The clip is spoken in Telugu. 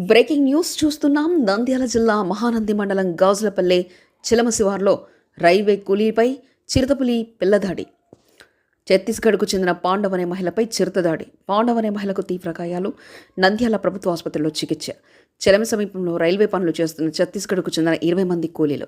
బ్రేకింగ్ న్యూస్ చూస్తున్నాం. నంద్యాల జిల్లా మహానంది మండలం గాజులపల్లె చిలమశివార్లో రైల్వే కూలీపై చిరుతపులి పిల్లదాడి. ఛత్తీస్గఢ్కు చెందిన పాండవ్ అనే మహిళపై చిరుతదాడి. పాండవ్ అనే మహిళకు తీవ్ర గాయాలు. నంద్యాల ప్రభుత్వ ఆసుపత్రిలో చికిత్స. చెలమ సమీపంలో రైల్వే పనులు చేస్తున్న ఛత్తీస్గఢ్కు చెందిన ఇరవై మంది కూలీలు.